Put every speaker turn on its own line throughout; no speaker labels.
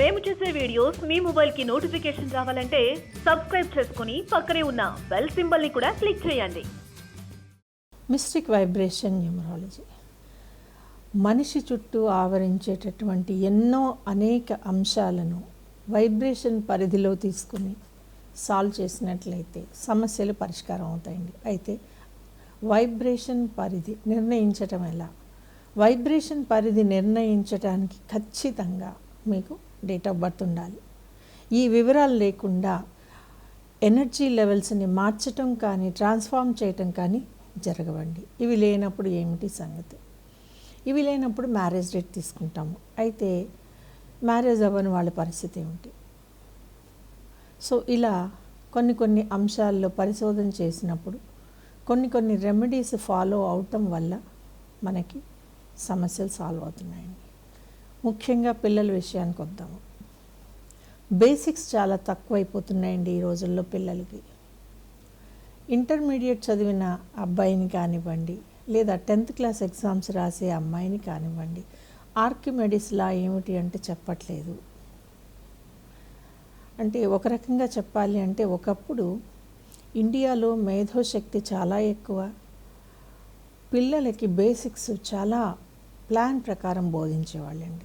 మేము చేసే వీడియోస్ మీ మొబైల్కి నోటిఫికేషన్ రావాలంటే సబ్స్క్రైబ్ చేసుకుని పక్కనే ఉన్న బెల్ సింబల్ని కూడా క్లిక్ చేయండి.
Mystic vibration numerology. మనిషి చుట్టూ ఆవరించేటటువంటి ఎన్నో అనేక అంశాలను వైబ్రేషన్ పరిధిలో తీసుకుని సాల్వ్ చేసినట్లయితే సమస్యలు పరిష్కారం అవుతాయండి. అయితే వైబ్రేషన్ పరిధి నిర్ణయించటం ఎలా? వైబ్రేషన్ పరిధి నిర్ణయించడానికి ఖచ్చితంగా మీకు డేట్ ఆఫ్ బర్త్ ఉండాలి. ఈ వివరాలు లేకుండా ఎనర్జీ లెవెల్స్ని మార్చటం కానీ ట్రాన్స్ఫార్మ్ చేయటం కానీ జరగవండి. ఇవి లేనప్పుడు ఏమిటి సంగతి? ఇవి లేనప్పుడు మ్యారేజ్ డేట్ తీసుకుంటాము. అయితే మ్యారేజ్ అవ్వని వాళ్ళ పరిస్థితి ఏమిటి? సో ఇలా కొన్ని కొన్ని అంశాల్లో పరిశోధన చేసినప్పుడు కొన్ని కొన్ని రెమెడీస్ ఫాలో అవటం వల్ల మనకి సమస్యలు సాల్వ్ అవుతున్నాయండి. ముఖ్యంగా పిల్లల విషయానికి వద్దాము. బేసిక్స్ చాలా తక్కువైపోతున్నాయండి ఈ రోజుల్లో పిల్లలకి. ఇంటర్మీడియట్ చదివిన అబ్బాయిని కానివ్వండి లేదా టెన్త్ క్లాస్ ఎగ్జామ్స్ రాసే అమ్మాయిని కానివ్వండి ఆర్కిమెడిస్ లా ఏమిటి అంటే చెప్పట్లేదు. అంటే ఒక రకంగా చెప్పాలి అంటే ఒకప్పుడు ఇండియాలో మేధోశక్తి చాలా ఎక్కువ. పిల్లలకి బేసిక్స్ చాలా ప్లాన్ ప్రకారం బోధించేవాళ్ళండి.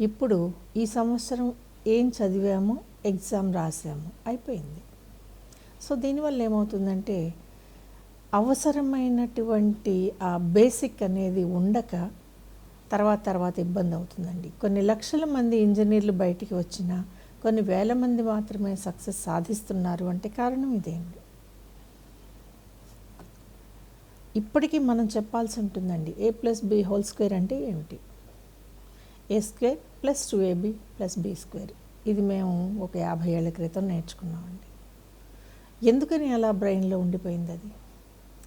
ఇప్పుడు ఈ సంవత్సరం ఏం చదివామో? ఎగ్జామ్ రాసాము అయిపోయింది. సో దీనివల్ల ఏమవుతుందంటే అవసరమైనటువంటి ఆ బేసిక్ అనేది ఉండక తర్వాత తర్వాత ఇబ్బంది అవుతుందండి. కొన్ని లక్షల మంది ఇంజనీర్లు బయటికి వచ్చినా కొన్ని వేల మంది మాత్రమే సక్సెస్ సాధిస్తున్నారు అంటే కారణం ఇదేంటి ఇప్పటికీ మనం చెప్పాల్సి ఉంటుందండి. A plus B whole square అంటే ఏమిటి? A square plus two AB plus B square ఇది మేము ఒక యాభై ఏళ్ళ క్రితం నేర్చుకున్నామండి. ఎందుకని అలా బ్రెయిన్లో ఉండిపోయింది అది?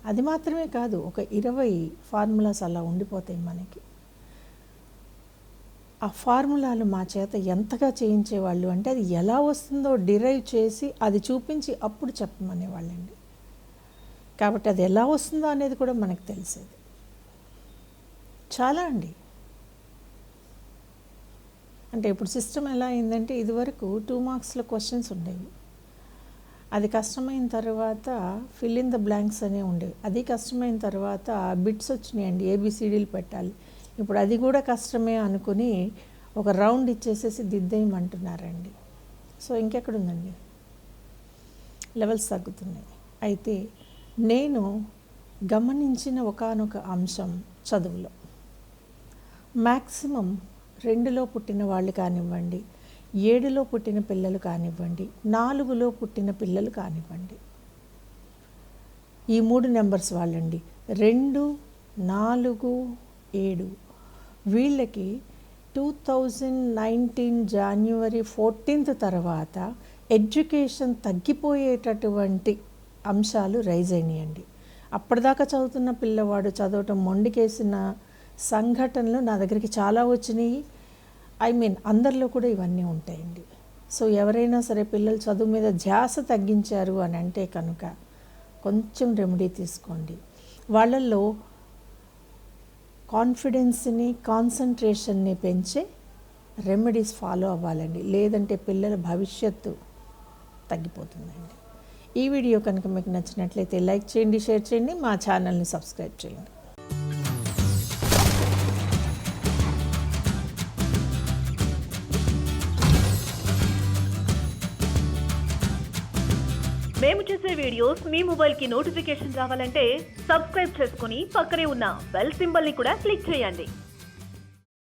అది మాత్రమే కాదు ఒక ఇరవై ఫార్ములాస్ అలా ఉండిపోతాయి మనకి. ఆ ఫార్ములాలు మా చేత ఎంతగా చేయించేవాళ్ళు అంటే అది ఎలా వస్తుందో డిరైవ్ చేసి అది చూపించి అప్పుడు చెప్పమనేవాళ్ళండి. కాబట్టి అది ఎలా వస్తుందో అనేది కూడా మనకు తెలిసేది. చాలా అండి. అంటే ఇప్పుడు సిస్టమ్ ఎలా అయిందంటే ఇదివరకు టూ మార్క్స్లో క్వశ్చన్స్ ఉండేవి. అది కష్టమైన తర్వాత ఫిల్ ఇన్ ద బ్లాంక్స్ అనే ఉండేవి. అది కష్టమైన తర్వాత బిట్స్ వచ్చినాయండి ఏబిసిడీలు పెట్టాలి. ఇప్పుడు అది కూడా కష్టమే అనుకుని ఒక రౌండ్ ఇచ్చేసేసి దిద్దేయమంటున్నారండి. సో ఇంకెక్కడుందండి లెవెల్స్ తగ్గుతున్నాయి. అయితే నేను గమనించిన ఒకానొక అంశం చదువులో. మ్యాక్సిమం రెండులో పుట్టిన వాళ్ళు కానివ్వండి ఏడులో పుట్టిన పిల్లలు కానివ్వండి నాలుగులో పుట్టిన పిల్లలు కానివ్వండి. ఈ మూడు నెంబర్స్ వాళ్ళండి. రెండు నాలుగు ఏడు. వీళ్ళకి two thousand nineteen January fourteenth తర్వాత ఎడ్యుకేషన్ తగ్గిపోయేటటువంటి అంశాలు రైజ్ అయినాయండి. అప్పటిదాకా చదువుతున్న పిల్లవాడు చదవటం మొండికేసిన సంఘటనలు నా దగ్గరికి చాలా వచ్చినాయి. ఐ మీన్ అందరిలో కూడా ఇవన్నీ ఉంటాయండి. సో ఎవరైనా సరే పిల్లలు చదువు మీద ధ్యాస తగ్గించారు అని అంటే కనుక కొంచెం రెమెడీ తీసుకోండి. వాళ్ళల్లో కాన్ఫిడెన్స్ని కాన్సన్ట్రేషన్ని పెంచే రెమెడీస్ ఫాలో అవ్వాలండి. లేదంటే పిల్లల భవిష్యత్తు తగ్గిపోతుందండి. ఈ వీడియో కనుక మీకు నచ్చినట్లయితే లైక్ చేయండి షేర్ చేయండి మా ఛానల్ని సబ్స్క్రైబ్ చేయండి.
మేము చేసే వీడియోస్ మీ మొబైల్కి నోటిఫికేషన్ రావాలంటే సబ్స్క్రైబ్ చేసుకుని పక్కనే ఉన్న బెల్ సింబల్ని కూడా క్లిక్ చేయండి.